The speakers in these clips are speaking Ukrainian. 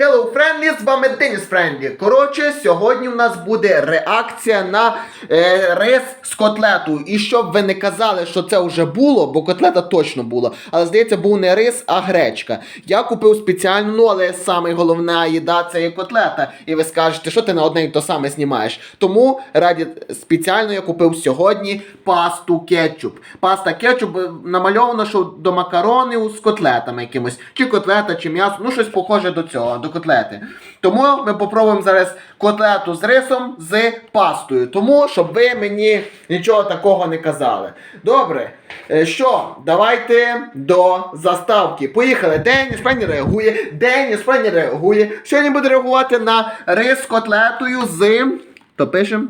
Hello Friendly, з вами Деніс Френдлі. Коротше, сьогодні в нас буде реакція на е, рис з котлету. І щоб ви не казали, що це вже було, бо котлета точно була. Але здається, був не рис, а гречка. Я купив спеціально, ну але саме головна їда це є котлета. І ви скажете, що ти на одне і то саме знімаєш. Тому раді спеціально я купив сьогодні пасту кетчуп. Паста кетчуп е, намальовано, що до макаронів з котлетами якимось. Чи котлета, чи м'ясо, ну щось похоже до цього, до котлети. Тому ми попробуємо зараз котлету з рисом з пастою. Тому, щоб ви мені нічого такого не казали. Добре. Е, Що, давайте до заставки. Поїхали. Деніс Френі реагує. Деніс Френі реагує. Сьогодні буде реагувати на рис з котлетою з. То пишемо.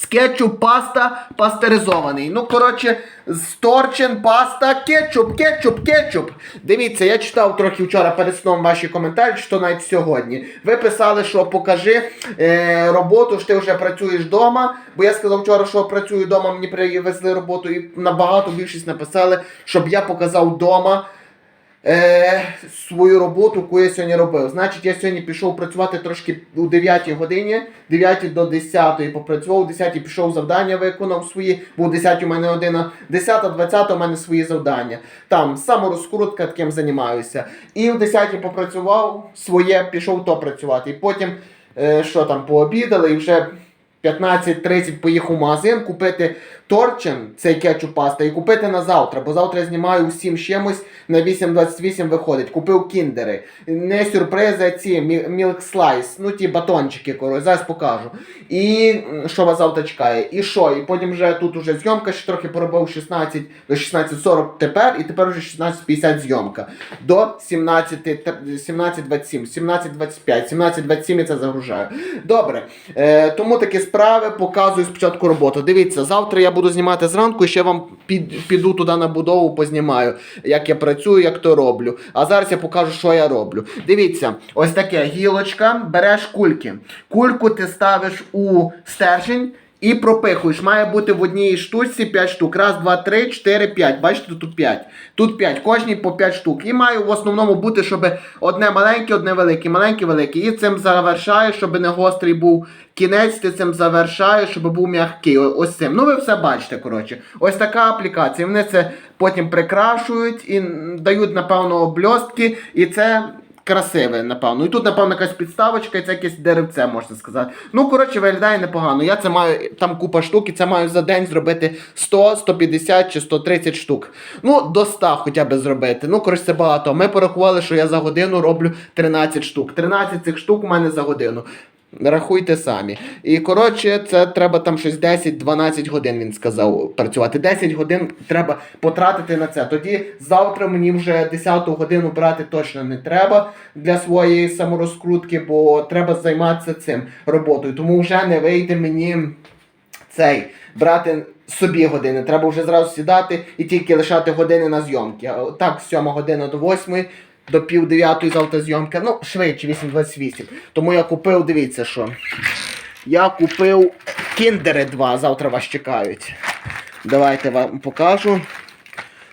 З кетчуп паста пастеризований. Ну, коротше, з торчин паста, кетчуп, кетчуп, кетчуп. Дивіться, я читав трохи вчора перед сном ваші коментарі, що навіть сьогодні. Ви писали, що покажи е, роботу, що ти вже працюєш вдома. Бо я сказав вчора, що працюю вдома, мені привезли роботу, і набагато більшість написали, щоб я показав вдома. Е, свою роботу, яку я сьогодні робив. Значить, я сьогодні пішов працювати трошки у 9 годині, 9 до 10 попрацював, у 10 пішов завдання, виконав свої, бо у 10 у мене година, 10 20 у мене свої завдання. Там саморозкрутка таким займаюся. І у 10 попрацював своє, пішов то працювати. І потім, е, що там, пообідали і вже. 15-30 поїхав в магазин купити торчин, цей кетчуп паста, і купити на завтра, бо завтра я знімаю усім чимось на 8.28 виходить. Купив кіндери. Не сюрпризи, а ці мілк слайс, ну ті батончики, коротше, зараз покажу. І що вас завтра чекає. І що? І потім вже тут уже зйомка, ще трохи поробив 16 до 16.40 тепер, і тепер вже 16.50 зйомка. До 17, 17.27, 17.25, 17.27 я це загружаю. Добре. Е, тому такі справи показую спочатку роботу. Дивіться, завтра я буду знімати зранку ще вам під, піду туди на будову, познімаю, як я працюю, як то роблю. А зараз я покажу, що я роблю. Дивіться, ось таке гілочка, береш кульки. Кульку ти ставиш у стержень. І пропихуєш, має бути в одній штучці 5 штук. Раз, два, три, чотири, п'ять. Бачите, тут 5. Тут 5, кожній по 5 штук. І має в основному бути, щоб одне маленьке, одне велике, маленьке, велике. І цим завершаєш, щоб не гострий був кінець, ти цим завершаєш, щоб був м'який. Ось цим. Ну ви все бачите, коротше. Ось така аплікація. Вони це потім прикрашують і дають, напевно, обльостки. І це красиве, напевно. І тут, напевно, якась підставочка, і це якесь деревце, можна сказати. Ну, коротше, виглядає непогано. Я це маю, там купа штук, і це маю за день зробити 100, 150 чи 130 штук. Ну, до 100 хоча б зробити. Ну, коротше, це багато. Ми порахували, що я за годину роблю 13 штук. 13 цих штук у мене за годину. Рахуйте самі. І коротше, це треба там щось 10-12 годин, він сказав, працювати. 10 годин треба потратити на це. Тоді завтра мені вже 10 годину брати точно не треба для своєї саморозкрутки, бо треба займатися цим роботою. Тому вже не вийде мені цей брати собі години. Треба вже зразу сідати і тільки лишати години на зйомки. Так, з 7 година до 8 до пів дев'ятої завтра зйомка. Ну, швидше, 8.28. Тому я купив, дивіться що. Я купив кіндери 2, завтра вас чекають. Давайте вам покажу.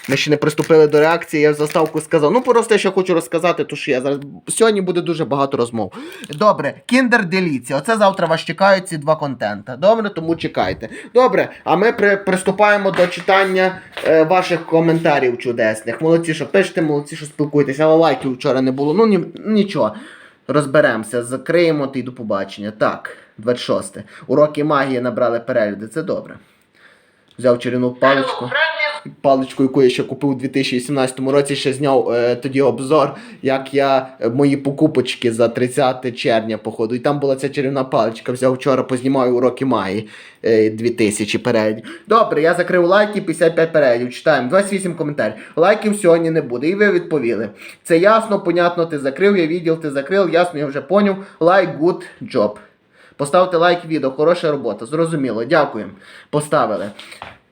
Ми ще не приступили до реакції, я в заставку сказав. Ну, просто я ще хочу розказати, то що я зараз. Сьогодні буде дуже багато розмов. Добре, кіндер деліться. Оце завтра вас чекають ці два контента. Добре, тому чекайте. Добре, а ми при, приступаємо до читання е, ваших коментарів чудесних. Молодці, що пишете, молодці, що спілкуєтеся, але лайків вчора не було. Ну ні, нічого. Розберемося, закриємо й до побачення. Так, 26. Уроки магії набрали перегляди, це добре. Взяв чарівну паличку. Паличку, яку я ще купив у 2018 році, ще зняв е, тоді обзор, як я е, мої покупочки за 30 червня, походу. І там була ця чарівна паличка. Взяв вчора, познімаю уроки магії е, 2000 переглядів. Добре, я закрив лайки, 55 переглядів. Читаємо 28 коментарів. Лайків сьогодні не буде. І ви відповіли. Це ясно, понятно, ти закрив, я відділ, ти закрив, ясно, я вже поняв. Лайк, good job. Поставте лайк відео, хороша робота. Зрозуміло, дякуємо. Поставили.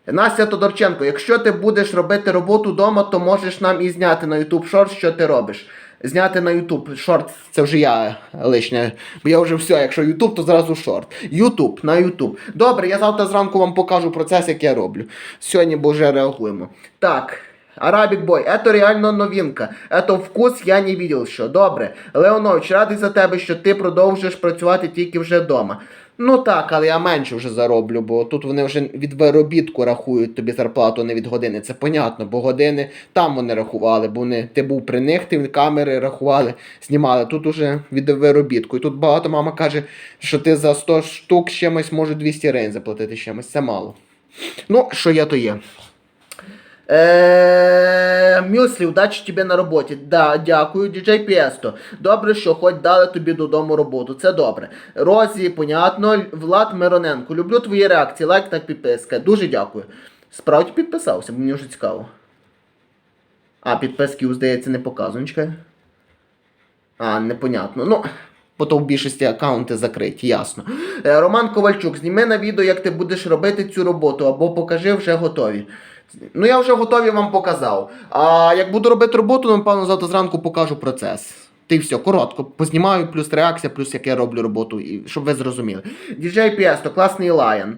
Настя Тодорченко, якщо ти будеш робити роботу вдома, то можеш нам і зняти на YouTube шорт, що ти робиш. Зняти на YouTube шорт, це вже я лишнє, бо я вже все, якщо YouTube, то зразу шорт. YouTube, на YouTube. Добре, я завтра зранку вам покажу процес, як я роблю. Сьогодні бо вже реагуємо. Так, Арабік бой, это реально новинка. Это вкус я не видел що. Добре. Леонович, радий за тебе, що ти продовжуєш працювати тільки вже вдома. Ну так, але я менше вже зароблю, бо тут вони вже від виробітку рахують тобі зарплату, не від години. Це понятно, бо години там вони рахували, бо вони, ти був при них, ти камери рахували, знімали. Тут уже від виробітку. І тут багато мама каже, що ти за 100 штук чимось можу 200 гривень заплатити чимось. Це мало. Ну, що є, то є. Е, Мюслі, удачі тобі на роботі. Да, дякую, діджей Пєсто. Добре, що хоч дали тобі додому роботу. Це добре. Розі, понятно. Влад Мироненко. Люблю твої реакції. Лайк та підписка. Дуже дякую. Справді підписався, мені вже цікаво. А, підписки, здається, не. Чекай. А, непонятно. Ну, бо то в більшості аккаунти закриті, ясно. Е, Роман Ковальчук, зніми на відео, як ти будеш робити цю роботу, або покажи вже готові. Ну, я вже готові вам показав. А як буду робити роботу, напевно, завтра зранку покажу процес. Ти все, коротко, познімаю, плюс реакція, плюс як я роблю роботу, і, щоб ви зрозуміли. DJ Піесто, класний лайон.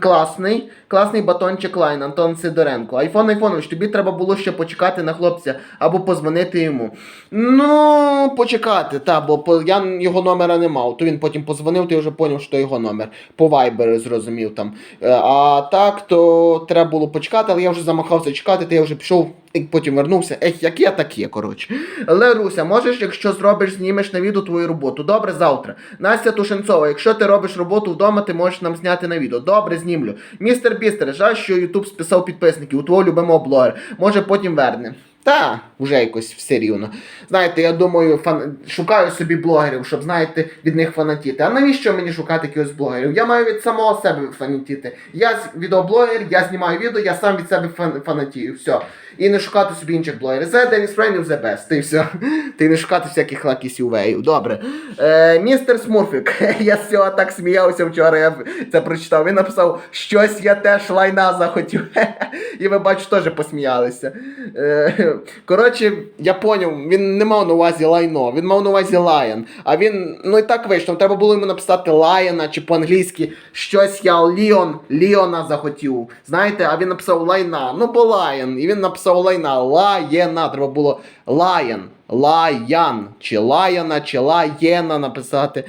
Класний, класний батончик Лайн, Антон Сидоренко. Айфон Айфонович, тобі треба було ще почекати на хлопця або позвонити йому. Ну, почекати, та, бо я його номера не мав. То він потім позвонив, я вже зрозумів, що його номер. По Viber зрозумів там. Е, А так, то треба було почекати, але я вже замахався чекати, то я вже пішов і потім вернувся. Ех, як є, так є, коротше. Леруся, можеш, якщо зробиш, знімеш на відео твою роботу. Добре, завтра. Настя Тушенцова, якщо ти робиш роботу вдома, ти можеш нам зняти на відео. Добре, знімлю. Містер Бістер, жаль, що Ютуб списав підписників у твого любимого блогера. Може потім верне. Та, вже якось все рівно. Знаєте, я думаю, фан... шукаю собі блогерів, щоб, знаєте, від них фанатіти. А навіщо мені шукати якихось блогерів? Я маю від самого себе фанатіти. Я відеоблогер, я знімаю відео, я сам від себе фан... фанатію. Все. І не шукати собі інших блогерів. The Dennis Friend the best. Ти все. Ти не шукати всяких веїв. Добре. Е, містер Смурфік. Я з цього так сміявся вчора, я це прочитав. Він написав, щось я теж лайна захотів. І ви бачу, теж посміялися. Е, коротше, я поняв, він не мав на увазі лайно, він мав на увазі лайон. А він, ну і так вийшло, треба було йому написати лайона чи по-англійськи щось я Ліон, Ліона захотів. Знаєте, а він написав лайна. Ну, бо лайон. І він написав лайна. Лаєна. Треба було лайон. Лаян. Чи лаяна, чи лаєна написати.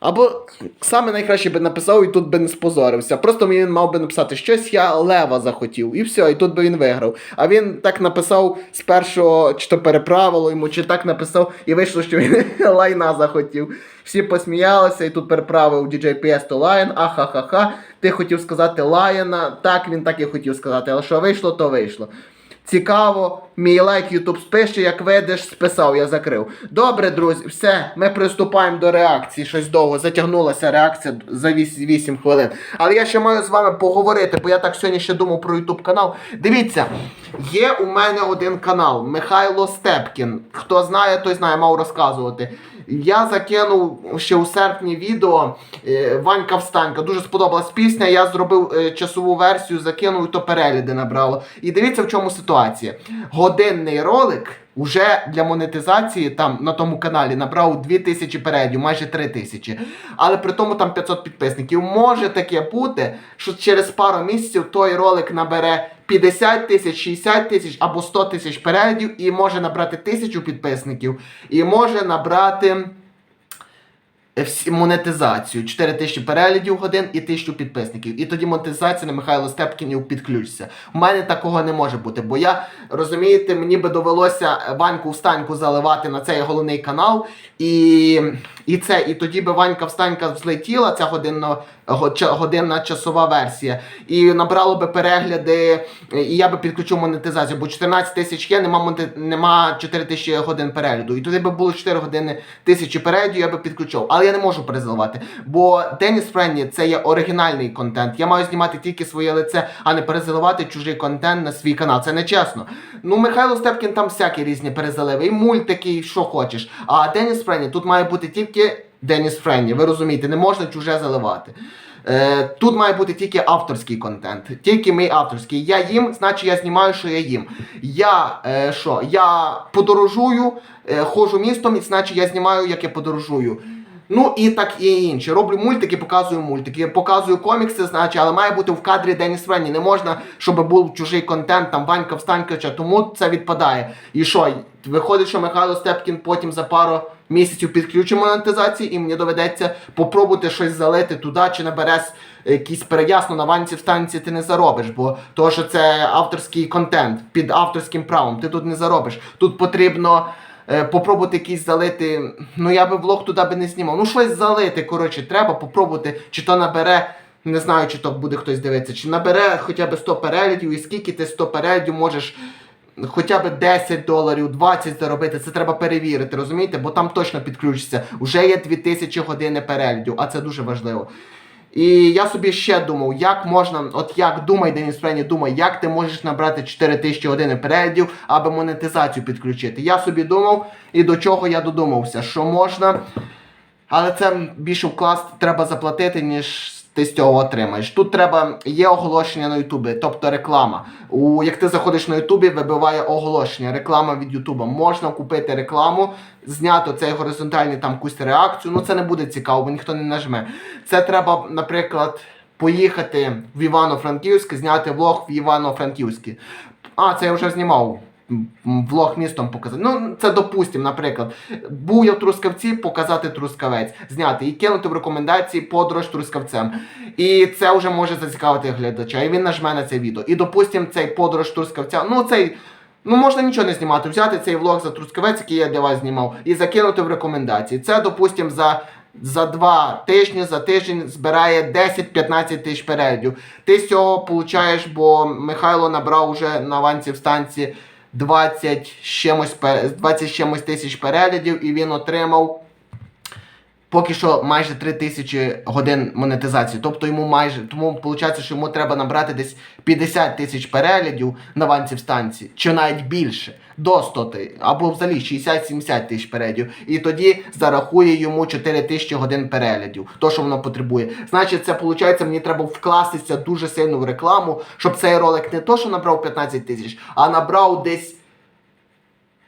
Або саме найкраще би написав і тут би не спозорився. Просто він мав би написати щось я лева захотів, і все, і тут би він виграв. А він так написав з першого, чи то переправило йому, чи так написав, і вийшло, що він лайна захотів. Всі посміялися, і тут переправив DJ PS то Lion, ахахаха. Ти хотів сказати Лайона, так він так і хотів сказати, але що вийшло, то вийшло. Цікаво, мій лайк Ютуб спише, як видиш, списав, я закрив. Добре, друзі, все, ми приступаємо до реакції. Щось довго затягнулася реакція за 8, 8 хвилин. Але я ще маю з вами поговорити, бо я так сьогодні ще думав про Ютуб канал. Дивіться, є у мене один канал Михайло Степкін. Хто знає, той знає, мав розказувати. Я закинув ще у серпні відео е, Ванька Встанька. Дуже сподобалась пісня. Я зробив е, часову версію, закинув і то перегляди набрало. І дивіться, в чому ситуація. Годинний ролик вже для монетизації там на тому каналі набрав 2000 переглядів, майже 3000. Але при тому там 500 підписників. Може таке бути, що через пару місяців той ролик набере 50 тисяч, 60 тисяч або 100 тисяч переглядів і може набрати 1000 підписників, і може набрати монетизацію 4 тисячі переглядів годин і тисячу підписників. І тоді монетизація на Михайло Степкінів підключиться. У мене такого не може бути, бо я розумієте, мені би довелося баньку Встаньку заливати на цей головний канал. І, і це, і тоді би Ванька Встанька взлетіла, ця годинна, годинна часова версія, і набрало би перегляди, і я би підключив монетизацію, бо 14 тисяч є, нема, монти... нема 4 тисячі годин перегляду. І тоді би було 4 години тисячі переглядів, я би підключив. Але я не можу перезаливати. Бо Деніс Френні це є оригінальний контент. Я маю знімати тільки своє лице, а не перезаливати чужий контент на свій канал. Це не чесно. Ну, Михайло Степкін там всякі різні перезаливи, і мультики, і що хочеш. А Деніс Френні тут має бути тільки Деніс Френні. Ви розумієте, не можна чуже заливати. Е, тут має бути тільки авторський контент, тільки мій авторський. Я їм, значить я знімаю, що я їм. Я е, що? Я подорожую, е, ходжу містом, і значить я знімаю, як я подорожую. Ну і так і інші. Роблю мультики, показую мультики. Показую комікси, значить, але має бути в кадрі Деніс Френні. Не можна, щоб був чужий контент, там Ванька Встаньковича, тому це відпадає. І що? Виходить, що Михайло Степкін потім за пару місяців підключить монетизації, і мені доведеться попробувати щось залити туди, чи набереш якийсь переясно на ванці встанці ти не заробиш, бо то, що це авторський контент під авторським правом, ти тут не заробиш. Тут потрібно е, попробувати якийсь залити. Ну я би влог туди би не знімав. Ну щось залити. Коротше, треба попробувати, чи то набере. Не знаю, чи то буде хтось дивитися, чи набере хоча б 100 переглядів, і скільки ти 100 переглядів можеш хоча б 10 доларів, 20 заробити. Це треба перевірити, розумієте? Бо там точно підключиться. Уже є 2000 години переглядів, а це дуже важливо. І я собі ще думав, як можна, от як думай, Деніс Френі, думай, як ти можеш набрати 4000 годин переглядів, аби монетизацію підключити. Я собі думав, і до чого я додумався, що можна, але це більше вкласти треба заплатити, ніж ти з цього отримаєш. Тут треба є оголошення на Ютубі, тобто реклама. У як ти заходиш на Ютубі, вибиває оголошення, реклама від Ютуба. Можна купити рекламу, зняти цей горизонтальний там якусь реакцію. Ну це не буде цікаво, бо ніхто не нажме. Це треба, наприклад, поїхати в Івано-Франківськ, зняти влог в Івано-Франківській. А, це я вже знімав. Влог містом показати. Ну, це допустим, наприклад. Був я в Трускавці, показати Трускавець, зняти і кинути в рекомендації подорож Трускавцем. І це вже може зацікавити глядача. І він нажме на це відео. І допустим, цей подорож Трускавця, ну цей. Ну, можна нічого не знімати, взяти цей влог за Трускавець, який я для вас знімав, і закинути в рекомендації. Це, допустим, за, за два тижні, за тиждень збирає 10-15 тисяч переглядів. Ти з цього получаєш, бо Михайло набрав уже на авансі в станції 20 з чимось, 20 чимось тисяч переглядів, і він отримав поки що майже 3 тисячі годин монетизації. Тобто йому майже тому виходить, що йому треба набрати десь 50 тисяч переглядів на ванці в станції, чи навіть більше, до 100 тисяч, або взагалі 60-70 тисяч переглядів. І тоді зарахує йому 4 тисячі годин переглядів, то що воно потребує. Значить, це виходить, мені треба вкластися дуже сильно в рекламу, щоб цей ролик не то, що набрав 15 тисяч, а набрав десь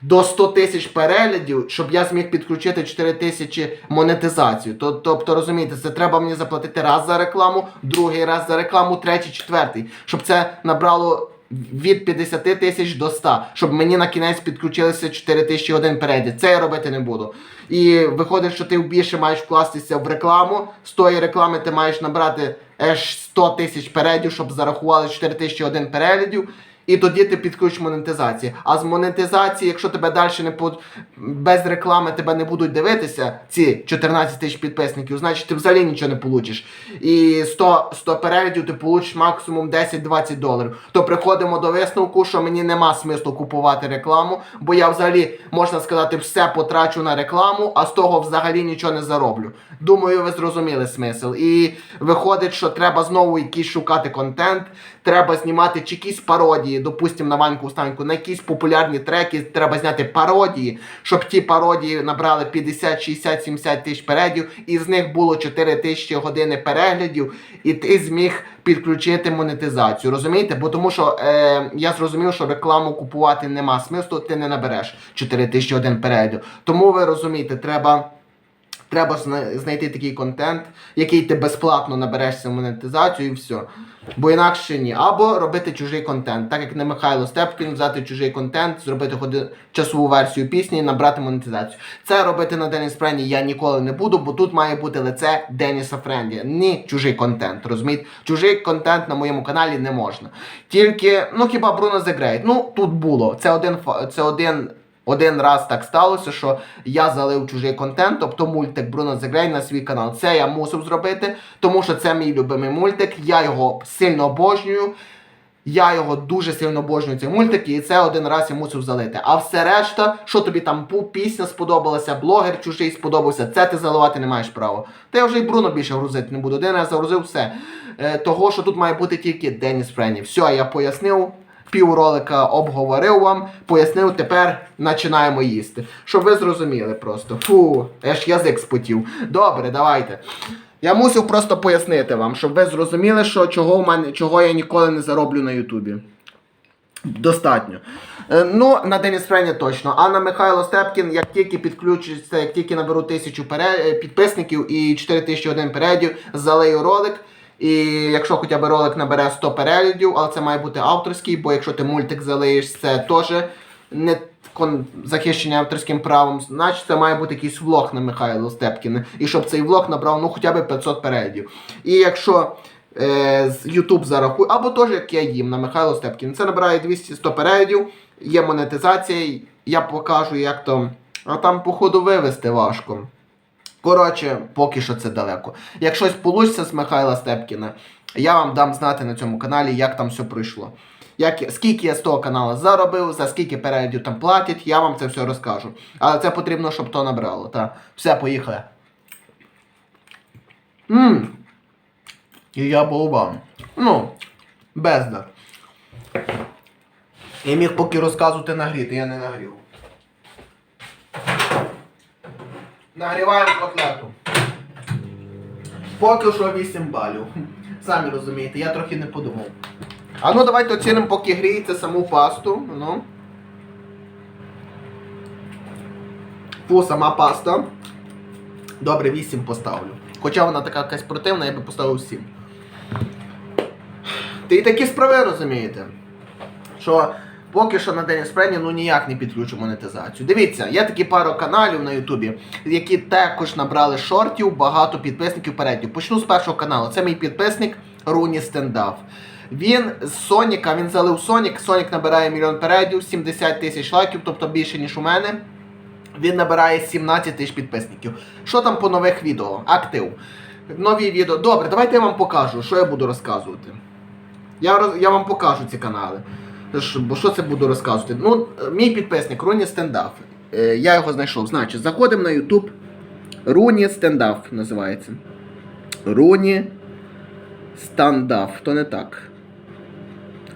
до 100 тисяч переглядів, щоб я зміг підключити 4 тисячі монетизацію. Тобто, розумієте, це треба мені заплатити раз за рекламу, другий раз за рекламу, третій, четвертий, щоб це набрало від 50 тисяч до 100, щоб мені на кінець підключилися 4 тисячі годин переді. Це я робити не буду. І виходить, що ти більше маєш вкластися в рекламу. З тої реклами ти маєш набрати аж 100 тисяч передів, щоб зарахували 4 тисячі годин переглядів. І тоді ти підключиш монетизації. А з монетизації, якщо тебе далі не под... без реклами тебе не будуть дивитися, ці 14 тисяч підписників, значить ти взагалі нічого не получиш. І 100, 100 переглядів ти получиш максимум 10-20 доларів. То приходимо до висновку, що мені нема смислу купувати рекламу, бо я взагалі, можна сказати, все потрачу на рекламу, а з того взагалі нічого не зароблю. Думаю, ви зрозуміли смисл. І виходить, що треба знову якийсь шукати контент, треба знімати чи якісь пародії, допустимо, на Ваньку Устаньку, на якісь популярні треки треба зняти пародії, щоб ті пародії набрали 50, 60, 70 тисяч переглядів, і з них було 4 тисячі години переглядів, і ти зміг підключити монетизацію. Розумієте? Бо тому що е, я зрозумів, що рекламу купувати нема смислу, ти не набереш 4 тисячі годин переглядів. Тому ви розумієте, треба. Треба знайти такий контент, який ти безплатно наберешся монетизацію і все. Бо інакше ні. Або робити чужий контент. Так як не Михайло Степкін, взяти чужий контент, зробити ходи... часову версію пісні набрати монетизацію. Це робити на Деніс Френді я ніколи не буду, бо тут має бути лице Деніса Френді. Ні чужий контент. Розумієте? Чужий контент на моєму каналі не можна. Тільки, ну хіба Бруно Great. Ну тут було. Це один це один. Один раз так сталося, що я залив чужий контент, тобто мультик Бруно Grey на свій канал. Це я мусив зробити, тому що це мій любимий мультик. Я його сильно обожнюю. Я його дуже сильно обожнюю цей мультик, і це один раз я мусив залити. А все решта, що тобі там пісня сподобалася, блогер чужий сподобався, це ти заливати не маєш права. Та я вже і Бруно більше грузити не буду. Один раз загрузив все. Е, того, що тут має бути тільки Деніс Френі. Все, я пояснив. Пів ролика обговорив вам, пояснив, тепер починаємо їсти. Щоб ви зрозуміли просто. Фу, аж язик спотів. Добре, давайте. Я мусив просто пояснити вам, щоб ви зрозуміли, що чого, в мене, чого я ніколи не зароблю на Ютубі. Достатньо. Е, Ну, на Деніс Френі точно. А на Михайло Степкін, як тільки підключиться, як тільки наберу тисячу пере- е, підписників і 4001 переглядів, залию ролик. І якщо хоча б ролик набере 100 переглядів, але це має бути авторський, бо якщо ти мультик залиєш, це теж не захищення авторським правом, значить це має бути якийсь влог на Михайло Степкіна. І щоб цей влог набрав ну хоча б 500 переглядів. І якщо е, YouTube зарахує, або теж як я їм на Михайло Степкін. Це набирає 200-100 переглядів, є монетизація, я покажу, як то. А там, походу, вивести важко. Коротше, поки що це далеко. Як щось вийде з Михайла Степкіна, я вам дам знати на цьому каналі, як там все пройшло. Як, скільки я з того каналу заробив, за скільки переглядів там платять, я вам це все розкажу. Але це потрібно, щоб то набрало. Та. Все, поїхали. Ммм. І я болван. Ну, бездар. Я міг поки розказувати нагріти, я не нагрів. Нагріваємо котлету. Поки що 8 балів. Самі розумієте, я трохи не подумав. А ну давайте оцінимо, поки гріється саму пасту. Ну. Фу, сама паста. Добре, 8 поставлю. Хоча вона така якась противна, я би поставив 7. Ти і такі справи розумієте. Що поки що на День Спрені ну ніяк не підключу монетизацію. Дивіться, є такі пару каналів на Ютубі, які також набрали шортів, багато підписників передню. Почну з першого каналу. Це мій підписник Руні Стендав. Він з Соніка, він залив Сонік. Сонік набирає мільйон передів, 70 тисяч лайків, тобто більше, ніж у мене. Він набирає 17 тисяч підписників. Що там по нових відео? Актив. Нові відео. Добре, давайте я вам покажу, що я буду розказувати. Я, роз- я вам покажу ці канали. Бо що це буду розказувати? Ну, мій підписник Руні Стендаф. Е, я його знайшов. Значить, заходимо на YouTube. Руні Стендаф називається. Руні Стендаф. То не так.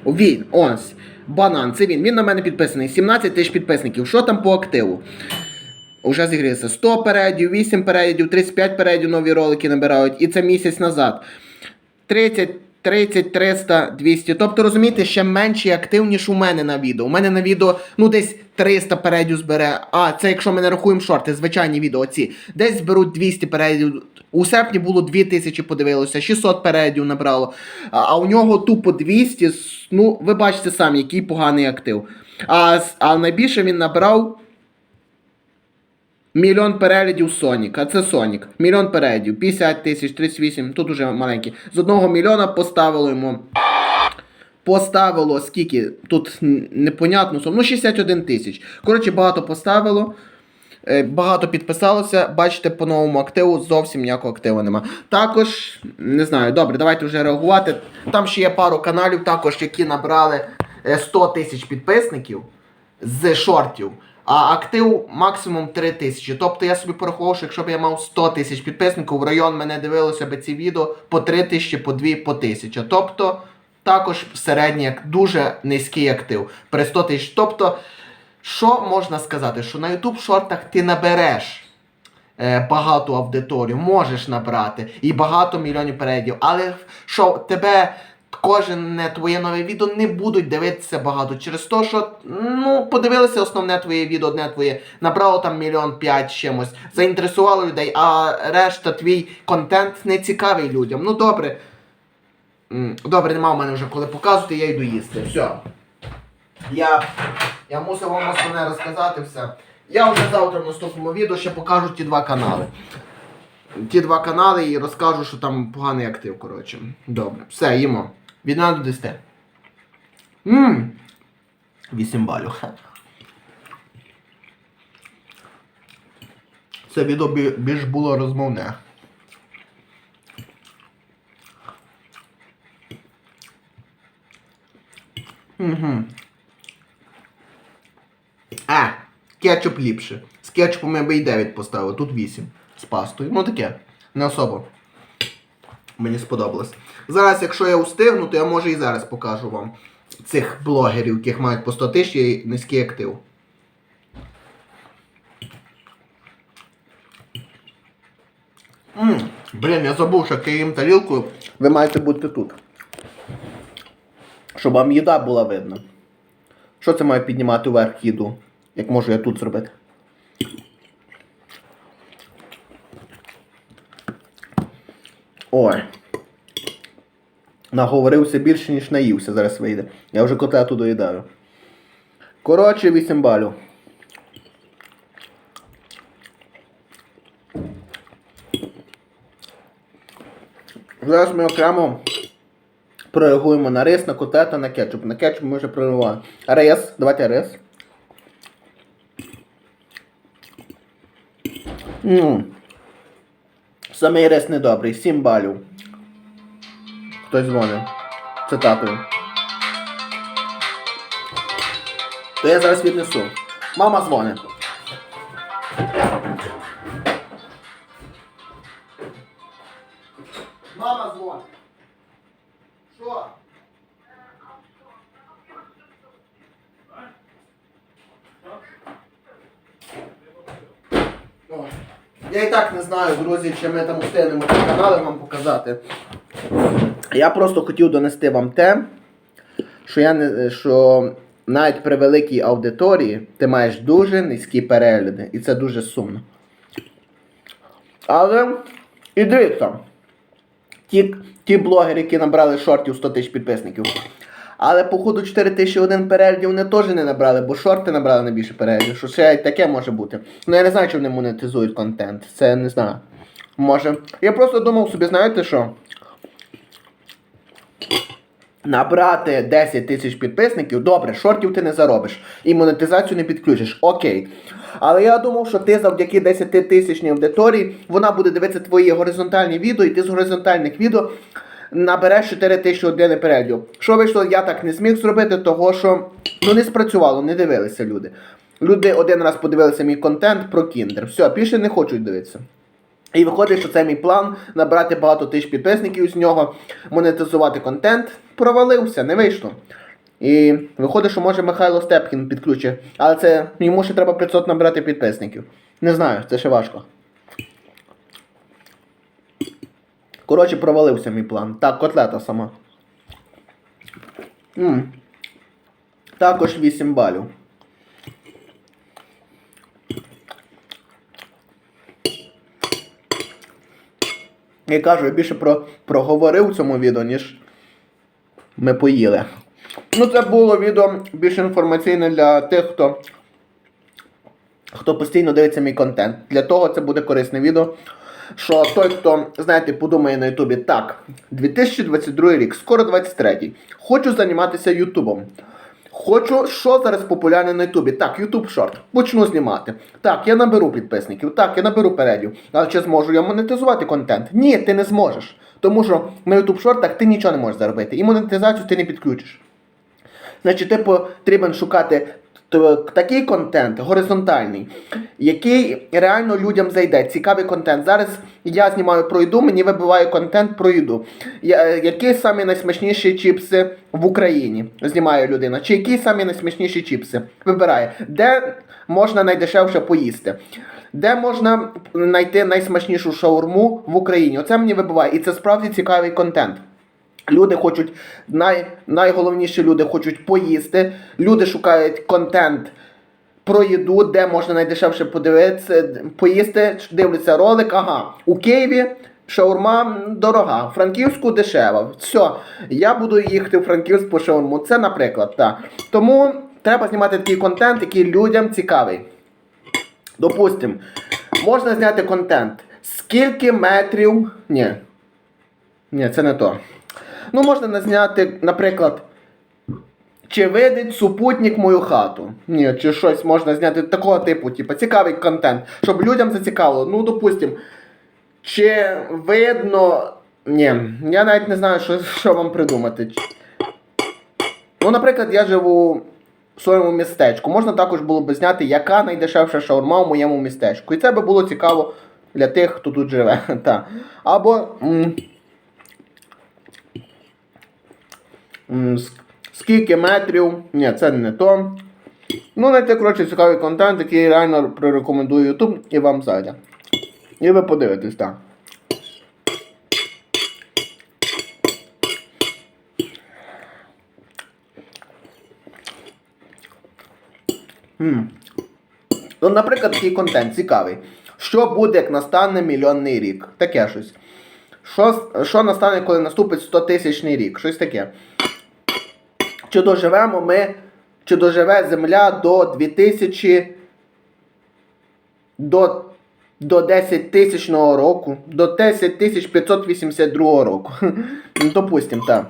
Він, ось. Банан, це він. Він на мене підписаний. 17 тисяч підписників. Що там по активу? Уже зігрівся 100 передів, 8 передів, 35 передів нові ролики набирають. І це місяць назад. 30, 30, 300, 200. Тобто, розумієте, ще менший актив, ніж у мене на відео. У мене на відео ну десь 300 передів збере. А, це якщо ми не рахуємо шорти, звичайні відео ці. Десь зберуть 200 передів. У серпні було 2000 подивилося, 600 передів набрало. А у нього тупо 200. Ну, ви бачите самі, який поганий актив. А, а найбільше він набрав Мільйон переглядів Сонік, а це Сонік. Мільйон переглядів, 50 тисяч, 38, тут уже маленький. З одного мільйона поставило йому. Поставило скільки? Тут непонятно, ну 61 тисяч. Коротше, багато поставило. е, Багато підписалося, бачите, по новому активу зовсім ніякого активу нема. Також, не знаю, добре, давайте вже реагувати. Там ще є пару каналів, також, які набрали е, 100 тисяч підписників з шортів. А актив максимум 3 тисячі. Тобто я собі порахував, що якщо б я мав 100 тисяч підписників, в район мене дивилося б ці відео по 3 тисячі, по 2, по 1000. Тобто також середній, дуже низький актив при 100 тисяч. Тобто, що можна сказати? Що на YouTube шортах ти набереш е, багату аудиторію, можеш набрати і багато мільйонів переглядів, але що тебе кожне твоє нове відео не будуть дивитися багато через те, що ну подивилися основне твоє відео, одне твоє, набрало там мільйон п'ять чимось, заінтересувало людей, а решта твій контент не цікавий людям. Ну добре. Добре, нема в мене вже коли показувати, я йду їсти. Все. Я, я мусив вам основне розказати все. Я вже завтра в наступному відео ще покажу ті два канали. Ті два канали і розкажу, що там поганий актив, коротше. Добре. Все, їмо. Від 1 до 10. Ммм. 8 балів. Це відео більш було розмовне. Угу. А, кетчуп ліпше. З кетчупом я би і 9 поставив, тут 8. З пастою. Ну таке. Не особо. Мені сподобалось. Зараз, якщо я устигну, то я може і зараз покажу вам цих блогерів, яких мають по 100 тисяч і низький актив. Блін, я забув, що як я їм тарілкою, ви маєте бути тут. Щоб вам їда була видна. Що це має піднімати вверх їду? Як можу я тут зробити? Ой. Наговорився більше, ніж наївся, зараз вийде. Я вже котлету доїдаю. Коротше, 8 балів. Зараз ми окремо прореагуємо на рис, на котлету, на кетчуп. На кетчуп ми вже проривали. Рис, давайте рис. М. Самий рис недобрий, 7 балів. Хтось дзвонив. Цитатою. То я зараз віднесу. Мама дзвонить. Мама дзвонить. Що? Я і так не знаю, друзі, чи ми там встигнемо ці канали вам показати. Я просто хотів донести вам те, що я не що навіть при великій аудиторії ти маєш дуже низькі перегляди. І це дуже сумно. Але і дивіться, ті, ті блогери, які набрали шортів 100 тисяч підписників. Але походу 4 тисячі один переглядів вони теж не набрали, бо шорти набрали найбільше переглядів. Що ще й таке може бути. Ну я не знаю, чи вони монетизують контент. Це не знаю. Може. Я просто думав собі, знаєте що? Набрати 10 тисяч підписників, добре, шортів ти не заробиш. І монетизацію не підключиш. Окей. Але я думав, що ти завдяки 10 тисячній аудиторії, вона буде дивитися твої горизонтальні відео, і ти з горизонтальних відео набереш 4 тисячі години переглядів. Що вийшло, я так не зміг зробити, того що ну не спрацювало, не дивилися люди. Люди один раз подивилися мій контент про кіндер. Все, більше не хочуть дивитися. І виходить, що це мій план набрати багато тисяч підписників з нього, монетизувати контент. Провалився, не вийшло. І виходить, що може Михайло Степкін підключить. Але це йому ще треба 500 набрати підписників. Не знаю, це ще важко. Коротше, провалився мій план. Так, котлета сама. м Також 8 балів. Я кажу, я більше про, проговорив в цьому відео, ніж ми поїли. Ну, це було відео більш інформаційне для тих, хто хто постійно дивиться мій контент. Для того це буде корисне відео. Що той, хто, знаєте, подумає на Ютубі, так, 2022 рік, скоро 23-й. Хочу займатися Ютубом. Хочу, що зараз популярне на Ютубі. Так, Ютуб шорт. Почну знімати. Так, я наберу підписників, так, я наберу передів. Але чи зможу я монетизувати контент? Ні, ти не зможеш. Тому що на Ютуб шортах ти нічого не можеш заробити. І монетизацію ти не підключиш. Значить, ти потрібен шукати такий контент горизонтальний, який реально людям зайде. Цікавий контент. Зараз я знімаю про їду, мені вибиває контент про їду. Я, які самі найсмачніші чіпси в Україні знімає людина? Чи які самі найсмачніші чіпси? Вибирає, де можна найдешевше поїсти. Де можна знайти найсмачнішу шаурму в Україні? Оце мені вибиває. І це справді цікавий контент. Люди хочуть, най, найголовніше люди хочуть поїсти. Люди шукають контент про їду, де можна найдешевше подивитися, поїсти, дивляться ролик. Ага, у Києві шаурма дорога, Франківську дешева. Все, я буду їхати в Франківськ по шаурму. Це наприклад, так. Тому треба знімати такий контент, який людям цікавий. Допустим, можна зняти контент. Скільки метрів. Ні. Ні, це не то. Ну, можна назняти, наприклад, чи видить супутник мою хату. Ні, чи щось можна зняти такого типу, типу, цікавий контент, щоб людям зацікавило. Ну, допустим, чи видно. Ні, я навіть не знаю, що, що вам придумати. Ну, наприклад, я живу в своєму містечку. Можна також було б зняти, яка найдешевша шаурма в моєму містечку. І це би було цікаво для тих, хто тут живе. Або. м, М, ск- Скільки метрів? Ні, це не то. Ну, знайти, коротше, цікавий контент, який реально прорекомендую YouTube і вам зайде. І ви подивитесь, так. М. Ну, наприклад, такий контент цікавий. Що буде, як настане мільйонний рік? Таке щось. Що, що настане, коли наступить 100 тисячний рік? Щось таке. Чи доживемо ми, чи доживе Земля до 2000 до, до 10 тисячного року, до 10 тисяч 582 року. Ну, допустим, так.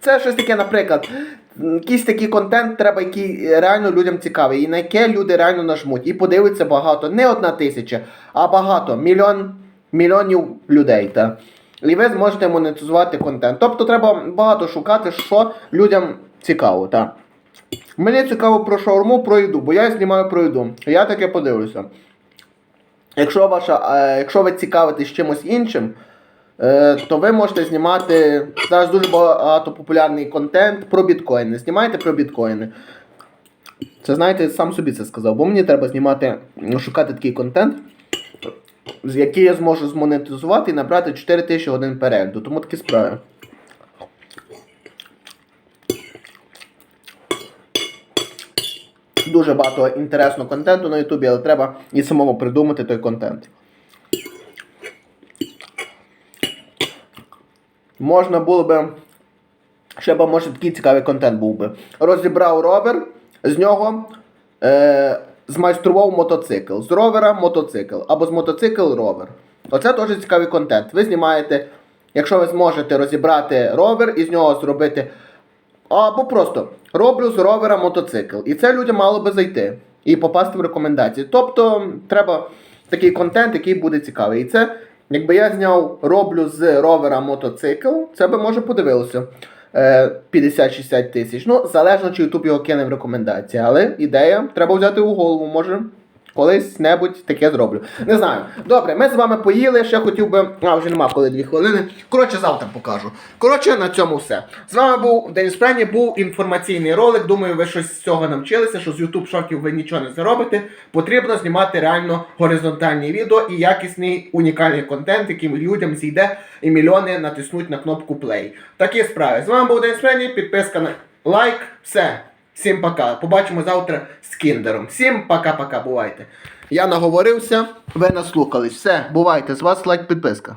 Це щось таке, наприклад, якийсь такий контент треба, який реально людям цікавий, і на яке люди реально нажмуть. І подивиться багато. Не одна тисяча, а багато. Мільйон, мільйонів людей. Та. І ви зможете монетизувати контент. Тобто треба багато шукати, що людям цікаво. Та. Мені цікаво про шаурму, про їду, бо я знімаю про їду. Я таке подивлюся. Якщо, ваша, е, якщо ви цікавитесь чимось іншим, е, то ви можете знімати зараз дуже багато популярний контент про біткоїни. Знімайте про біткоїни. Це знаєте, сам собі це сказав, бо мені треба знімати, шукати такий контент, який я зможу змонетизувати і набрати 4000 годин перегляду. Тому такі справи. Дуже багато інтересного контенту на Ютубі, але треба і самому придумати той контент. Можна було би. Ще б, може, такий цікавий контент був би. Розібрав ровер, з нього е, змайстрував мотоцикл. З ровера мотоцикл. Або з мотоцикл ровер. Оце теж цікавий контент. Ви знімаєте, якщо ви зможете розібрати ровер і з нього зробити. Або просто роблю з ровера мотоцикл. І це людям мало би зайти і попасти в рекомендації. Тобто треба такий контент, який буде цікавий. І це, якби я зняв роблю з ровера мотоцикл, це би може подивилося. е, 50-60 тисяч. Ну, залежно, чи YouTube його кине в рекомендації. Але ідея треба взяти у голову, може. Колись небудь таке зроблю. Не знаю. Добре, ми з вами поїли. Ще хотів би. А, вже нема коли дві хвилини. Коротше, завтра покажу. Коротше, на цьому все. З вами був Деніс Прені, був інформаційний ролик. Думаю, ви щось з цього навчилися, що з YouTube шоків ви нічого не заробите. Потрібно знімати реально горизонтальні відео і якісний унікальний контент, яким людям зійде і мільйони натиснуть на кнопку play. Такі справи. З вами був Деніс Прені, підписка на лайк. Все. Всім пока. Побачимо завтра з кіндером. Всім пока-пока, бувайте. Я наговорився, ви наслухались. Все, бувайте. З вас лайк підписка.